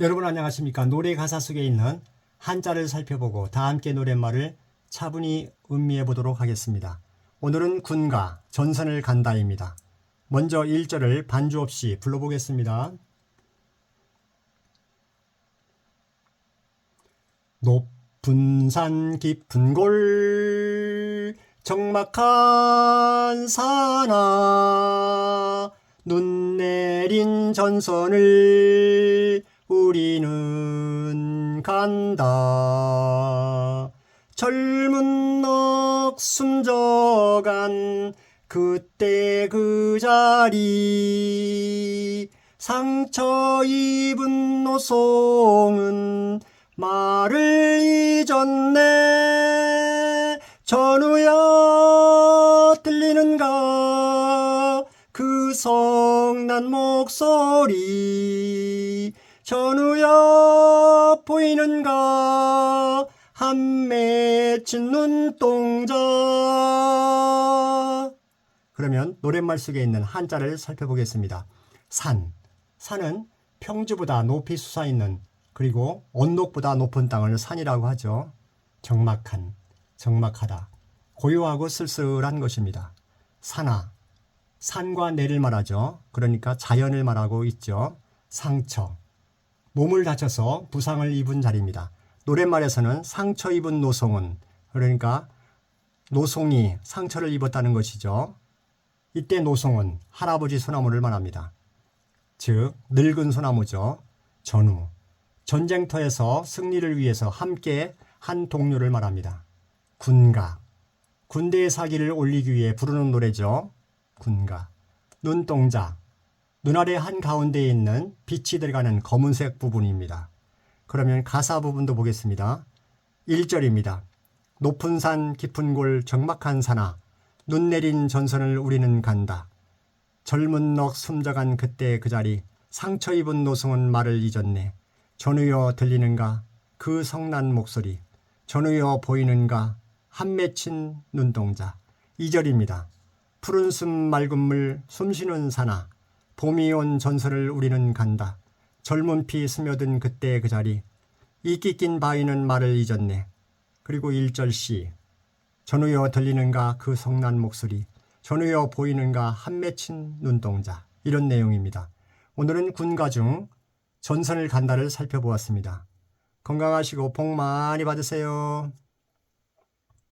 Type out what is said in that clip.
여러분 안녕하십니까? 노래 가사 속에 있는 한자를 살펴보고 다 함께 노랫말을 차분히 음미해 보도록 하겠습니다. 오늘은 군가 전선을 간다입니다. 먼저 1절을 반주 없이 불러보겠습니다. 높은 산 깊은 골 적막한 산하 눈 내린 전선을 우리는 간다. 젊은 넋 숨져간 그때 그 자리. 상처 입은 노송은 말을 잊었네. 전우야 들리는가? 그 성난 목소리 전우야 보이는가 한 맺힌 눈동자 그러면 노랫말 속에 있는 한자를 살펴보겠습니다. 산. 산은 평지보다 높이 솟아 있는 그리고 언덕보다 높은 땅을 산이라고 하죠. 적막한, 적막하다. 고요하고 쓸쓸한 것입니다. 산하. 산과 내를 말하죠. 그러니까 자연을 말하고 있죠. 상처. 몸을 다쳐서 부상을 입은 자리입니다. 노랫말에서는 상처 입은 노송은 그러니까 노송이 상처를 입었다는 것이죠. 이때 노송은 할아버지 소나무를 말합니다. 즉 늙은 소나무죠. 전후. 전쟁터에서 승리를 위해서 함께 한 동료를 말합니다. 군가. 군대의 사기를 올리기 위해 부르는 노래죠. 군가. 눈동자. 눈 아래 한 가운데에 있는 빛이 들어가는 검은색 부분입니다. 그러면 가사 부분도 보겠습니다. 1절입니다. 높은 산 깊은 골 적막한 산하 눈 내린 전선을 우리는 간다. 젊은 넋 숨져간 그때 그 자리 상처 입은 노승은 말을 잊었네. 전우여 들리는가 그 성난 목소리 전우여 보이는가 한 맺힌 눈동자 2절입니다. 푸른 숨 맑은 물 숨쉬는 산하 봄이 온 전선을 우리는 간다. 젊은 피 스며든 그때 그 자리 이끼 낀 바위는 말을 잊었네. 그리고 1절 시 전우여 들리는가 그 성난 목소리 전우여 보이는가 한 맺힌 눈동자 이런 내용입니다. 오늘은 군가 중 전선을 간다를 살펴보았습니다. 건강하시고 복 많이 받으세요.